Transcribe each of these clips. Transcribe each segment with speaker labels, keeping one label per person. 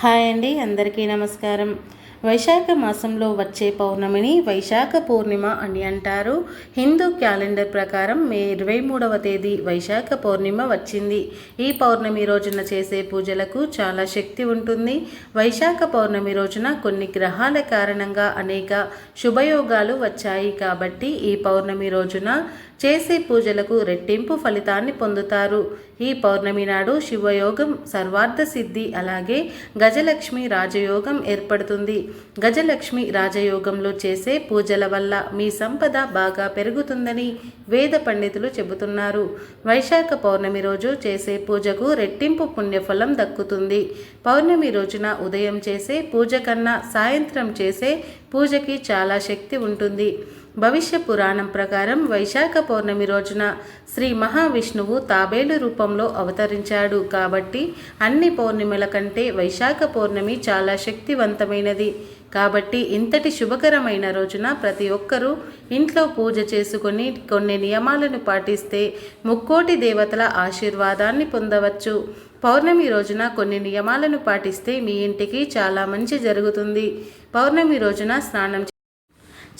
Speaker 1: Hi అండి అందరికీ నమస్కారం. వైశాఖ మాసంలో వచ్చే పౌర్ణమిని వైశాఖ పూర్ణిమ అని అంటారు. హిందూ క్యాలెండర్ ప్రకారం మే ఇరవై మూడవ తేదీ వైశాఖ పౌర్ణిమ వచ్చింది. ఈ పౌర్ణమి రోజున చేసే పూజలకు చాలా శక్తి ఉంటుంది. వైశాఖ పౌర్ణమి రోజున కొన్ని గ్రహాల కారణంగా అనేక శుభయోగాలు వచ్చాయి కాబట్టి ఈ పౌర్ణమి రోజున చేసే పూజలకు రెట్టింపు ఫలితాన్ని పొందుతారు. ఈ పౌర్ణమి నాడు శివయోగం సర్వార్థ సిద్ధి. అలాగే గజలక్ష్మి రాజయోగం ఏర్పడుతుంది. గజలక్ష్మి రాజయోగంలో చేసే పూజల వల్ల మీ సంపద బాగా పెరుగుతుందని వేద పండితులు చెబుతున్నారు. వైశాఖ పౌర్ణమి రోజు చేసే పూజకు రెట్టింపు పుణ్యఫలం దక్కుతుంది. పౌర్ణమి రోజున ఉదయం చేసే పూజ కన్నా సాయంత్రం చేసే పూజకి చాలా శక్తి ఉంటుంది. భవిష్య పురాణం ప్రకారం వైశాఖ పౌర్ణమి రోజున శ్రీ మహావిష్ణువు తాబేలు రూపంలో అవతరించాడు. కాబట్టి అన్ని పౌర్ణిమల కంటే వైశాఖ పౌర్ణమి చాలా శక్తివంతమైనది. కాబట్టి ఇంతటి శుభకరమైన రోజున ప్రతి ఒక్కరూ ఇంట్లో పూజ చేసుకొని కొన్ని నియమాలను పాటిస్తే ముక్కోటి దేవతల ఆశీర్వాదాన్ని పొందవచ్చు. పౌర్ణమి రోజున కొన్ని నియమాలను పాటిస్తే మీ ఇంటికి చాలా మంచి జరుగుతుంది. పౌర్ణమి రోజున స్నానం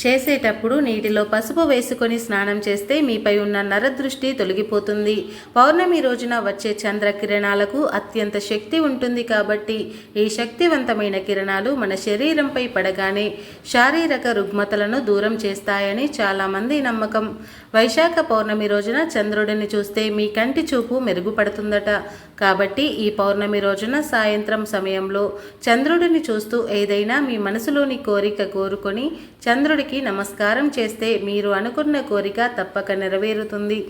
Speaker 1: చేసేటప్పుడు నీటిలో పసుపు వేసుకొని స్నానం చేస్తే మీపై ఉన్న నరదృష్టి తొలగిపోతుంది. పౌర్ణమి రోజున వచ్చే చంద్ర కిరణాలకు అత్యంత శక్తి ఉంటుంది కాబట్టి ఈ శక్తివంతమైన కిరణాలు మన శరీరంపై పడగానే శారీరక రుగ్మతలను దూరం చేస్తాయని చాలామంది నమ్మకం. వైశాఖ పౌర్ణమి రోజున చంద్రుడిని చూస్తే మీ కంటి చూపు మెరుగుపడుతుందట. కాబట్టి ఈ పౌర్ణమి రోజున సాయంత్రం సమయంలో చంద్రుడిని చూస్తూ ఏదైనా మీ మనసులోని కోరిక కోరుకొని చంద్రుడికి నమస్కారం చేస్తే మీరు అనుకున్న కోరిక తప్పక నెరవేరుతుంది.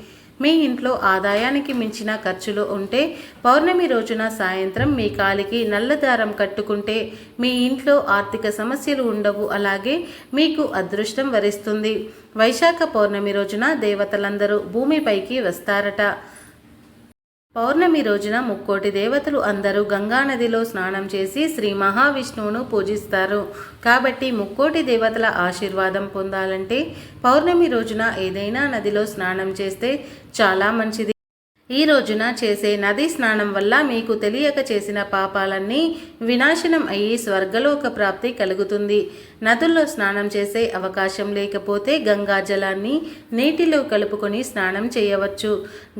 Speaker 1: మీ ఇంట్లో ఆదాయానికి మించిన ఖర్చులు ఉంటే పౌర్ణమి రోజున సాయంత్రం మీ కాలికి నల్లదారం కట్టుకుంటే మీ ఇంట్లో ఆర్థిక సమస్యలు ఉండవు. అలాగే మీకు అదృష్టం వరిస్తుంది. వైశాఖ పౌర్ణమి రోజున దేవతలందరూ భూమిపైకి వస్తారట. పౌర్ణమి రోజున ముక్కోటి దేవతలు అందరూ గంగానదిలో స్నానం చేసి శ్రీ మహావిష్ణువును పూజిస్తారు. కాబట్టి ముక్కోటి దేవతల ఆశీర్వాదం పొందాలంటే పౌర్ణమి రోజున ఏదైనా నదిలో స్నానం చేస్తే చాలా మంచిది. ఈ రోజున చేసే నది స్నానం వల్ల మీకు తెలియక చేసిన పాపాలన్నీ వినాశనం అయ్యి స్వర్గలోక ప్రాప్తి కలుగుతుంది. నదుల్లో స్నానం చేసే అవకాశం లేకపోతే గంగా జలాన్ని నీటిలో కలుపుకొని స్నానం చేయవచ్చు.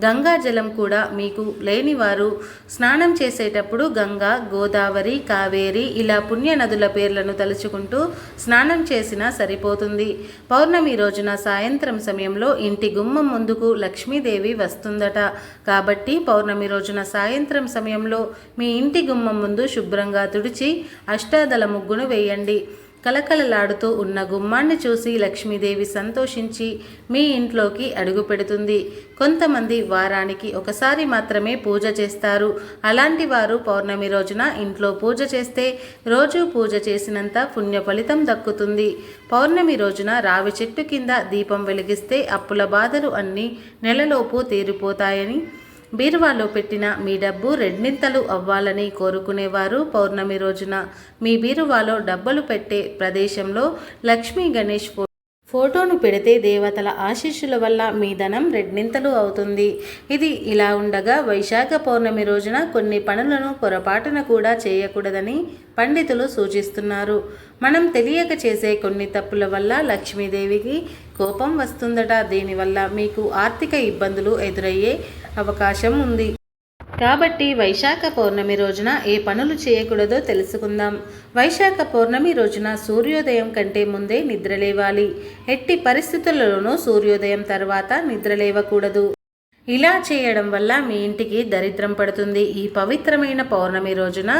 Speaker 1: గంగా జలం కూడా మీకు లేనివారు. స్నానం చేసేటప్పుడు గంగా గోదావరి కావేరి ఇలా పుణ్య నదుల పేర్లను తలుచుకుంటూ స్నానం చేసినా సరిపోతుంది. పౌర్ణమి రోజున సాయంత్రం సమయంలో ఇంటి గుమ్మం ముందుకు లక్ష్మీదేవి వస్తుందట. కాబట్టి పౌర్ణమి రోజున సాయంత్రం సమయంలో మీ ఇంటి గుమ్మం ముందు శుభ్రంగా తుడిచి అష్టాదల ముగ్గును వేయండి. కలకలలాడుతూ ఉన్న గుమ్మాన్ని చూసి లక్ష్మీదేవి సంతోషించి మీ ఇంట్లోకి అడుగు పెడుతుంది. కొంతమంది వారానికి ఒకసారి మాత్రమే పూజ చేస్తారు. అలాంటి వారు పౌర్ణమి రోజున ఇంట్లో పూజ చేస్తే రోజు పూజ చేసినంత పుణ్య ఫలితం దక్కుతుంది. పౌర్ణమి రోజున రావి చెట్టు కింద దీపం వెలిగిస్తే అప్పుల బాధలు అన్నీ నెలలోపు తీరిపోతాయని బీరువాలో పెట్టిన మీ డబ్బు రెండింతలు అవ్వాలని కోరుకునేవారు పౌర్ణమి రోజున. మీ బీరువాలో డబ్బులు పెట్టే ప్రదేశంలో లక్ష్మీ గణేష్ ఫోటోను పెడితే దేవతల ఆశీస్సుల వల్ల మీ ధనం రెండింతలు అవుతుంది. ఇది ఇలా ఉండగా వైశాఖ పౌర్ణమి రోజున కొన్ని పనులను పొరపాటున కూడా చేయకూడదని పండితులు సూచిస్తున్నారు. మనం తెలియక చేసే కొన్ని తప్పుల వల్ల లక్ష్మీదేవికి కోపం వస్తుందట. దీనివల్ల మీకు ఆర్థిక ఇబ్బందులు ఎదురయ్యే అవకాశం ఉంది. కాబట్టి వైశాఖ పౌర్ణమి రోజున ఏ పనులు చేయకూడదో తెలుసుకుందాం. వైశాఖ పౌర్ణమి రోజున సూర్యోదయం కంటే ముందే నిద్రలేవాలి ఎట్టి పరిస్థితులలోనూ సూర్యోదయం తర్వాత నిద్రలేవకూడదు ఇలా చేయడం వల్ల మీ ఇంటికి దరిద్రం పడుతుంది. ఈ పవిత్రమైన పౌర్ణమి రోజున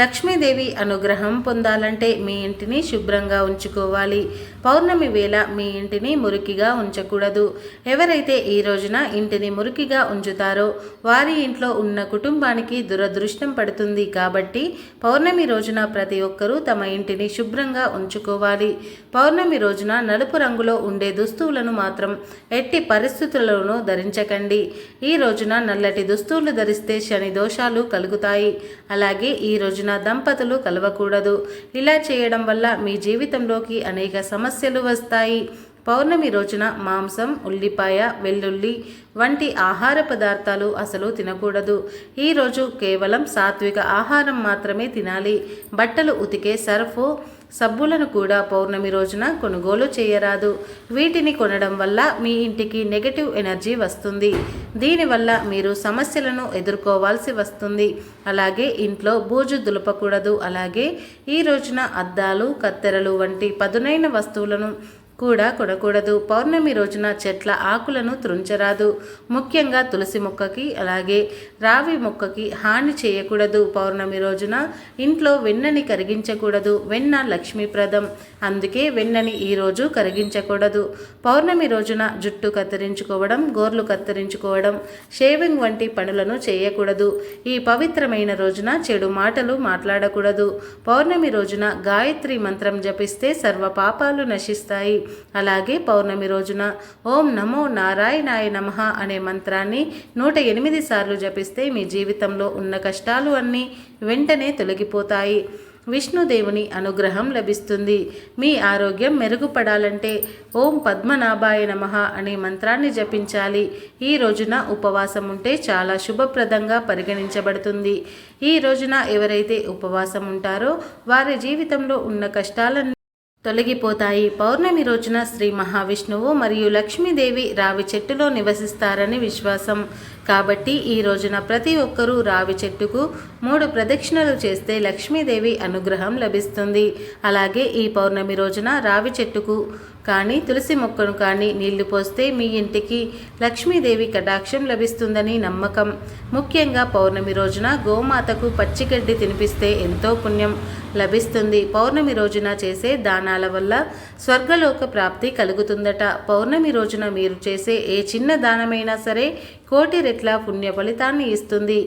Speaker 1: లక్ష్మీదేవి అనుగ్రహం పొందాలంటే మీ ఇంటిని శుభ్రంగా ఉంచుకోవాలి. పౌర్ణమి వేళ మీ ఇంటిని మురికిగా ఉంచకూడదు. ఎవరైతే ఈ రోజున ఇంటిని మురికిగా ఉంచుతారో వారి ఇంట్లో ఉన్న కుటుంబానికి దురదృష్టం పడుతుంది. కాబట్టి పౌర్ణమి రోజున ప్రతి ఒక్కరూ తమ ఇంటిని శుభ్రంగా ఉంచుకోవాలి. పౌర్ణమి రోజున నలుపు రంగులో ఉండే దుస్తువులను మాత్రం ఎట్టి పరిస్థితుల్లోనూ ధరించకండి. ఈ రోజున నల్లటి దుస్తువులు ధరిస్తే శని దోషాలు కలుగుతాయి. అలాగే ఈ రోజున దంపతులు కలవకూడదు. ఇలా చేయడం వల్ల మీ జీవితంలోకి అనేక సమస్యలు వస్తాయి. పౌర్ణమి రోజున మాంసం ఉల్లిపాయ వెల్లుల్లి వంటి ఆహార పదార్థాలు అసలు తినకూడదు. ఈరోజు కేవలం సాత్విక ఆహారం మాత్రమే తినాలి. బట్టలు ఉతికే సర్ఫు సబ్బులను కూడా పౌర్ణమి రోజున కొనుగోలు చేయరాదు. వీటిని కొనడం వల్ల మీ ఇంటికి నెగటివ్ ఎనర్జీ వస్తుంది. దీనివల్ల మీరు సమస్యలను ఎదుర్కోవాల్సి వస్తుంది. అలాగే ఇంట్లో బూజు దులపకూడదు. అలాగే ఈ రోజున అద్దాలు కత్తెరలు వంటి పదునైన వస్తువులను కూడా కొనకూడదు. పౌర్ణమి రోజున చెట్ల ఆకులను త్రుంచరాదు ముఖ్యంగా తులసి మొక్కకి అలాగే రావి మొక్కకి హాని చేయకూడదు. పౌర్ణమి రోజున ఇంట్లో వెన్నని కరిగించకూడదు. వెన్న లక్ష్మీప్రదం. అందుకే వెన్నని ఈరోజు కరిగించకూడదు. పౌర్ణమి రోజున జుట్టు కత్తిరించుకోవడం గోర్లు కత్తిరించుకోవడం షేవింగ్ వంటి పనులను చేయకూడదు. ఈ పవిత్రమైన రోజున చెడు మాటలు మాట్లాడకూడదు. పౌర్ణమి రోజున గాయత్రి మంత్రం జపిస్తే సర్వ పాపాలు నశిస్తాయి. అలాగే పౌర్ణమి రోజున ఓం నమో నారాయణాయ నమః అనే మంత్రాన్ని నూట ఎనిమిది సార్లు జపిస్తే మీ జీవితంలో ఉన్న కష్టాలు అన్నీ వెంటనే తొలగిపోతాయి. విష్ణుదేవుని అనుగ్రహం లభిస్తుంది. మీ ఆరోగ్యం మెరుగుపడాలంటే ఓం పద్మనాభాయ నమ అనే మంత్రాన్ని జపించాలి. ఈ రోజున ఉపవాసం ఉంటే చాలా శుభప్రదంగా పరిగణించబడుతుంది. ఈ రోజున ఎవరైతే ఉపవాసం ఉంటారో వారి జీవితంలో ఉన్న కష్టాలన్నీ తొలగిపోతాయి. పౌర్ణమి రోజున శ్రీ మహావిష్ణువు మరియు లక్ష్మీదేవి రావి చెట్టులో నివసిస్తారని విశ్వాసం. కాబట్టి ఈ రోజున ప్రతి ఒక్కరూ రావి చెట్టుకు మూడు ప్రదక్షిణలు చేస్తే లక్ష్మీదేవి అనుగ్రహం లభిస్తుంది. అలాగే ఈ పౌర్ణమి రోజున రావి చెట్టుకు కానీ తులసి మొక్కను కానీ నీళ్ళు పోస్తే మీ ఇంటికి లక్ష్మీదేవి కటాక్షం లభిస్తుందని నమ్మకం. ముఖ్యంగా పౌర్ణమి రోజున గోమాతకు పచ్చిగడ్డి తినిపిస్తే ఎంతో పుణ్యం లభిస్తుంది. పౌర్ణమి రోజున చేసే దానాల వల్ల స్వర్గలోక ప్రాప్తి కలుగుతుందట. పౌర్ణమి రోజున మీరు చేసే ఏ చిన్న దానమైనా సరే కోటి రెట్ల పుణ్య ఫలితాన్ని ఇస్తుంది.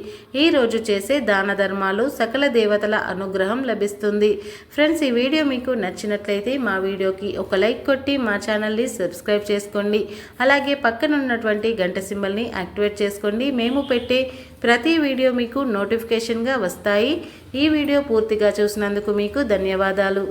Speaker 1: ఈ రోజు చేసే దాన ధర్మాలు సకల దేవతల అనుగ్రహం లభిస్తుంది. ఫ్రెండ్స్ ఈ వీడియో మీకు నచ్చినట్లయితే మా వీడియోకి ఒక లైక్ కొట్టి మా ఛానల్ని సబ్స్క్రైబ్ చేసుకోండి. అలాగే పక్కన ఉన్నటువంటి గంట సింబల్ని యాక్టివేట్ చేసుకోండి. మేము పెట్టే ప్రతి వీడియో మీకు నోటిఫికేషన్గా వస్తాయి. ఈ వీడియో పూర్తిగా చూసినందుకు మీకు ధన్యవాదాలు.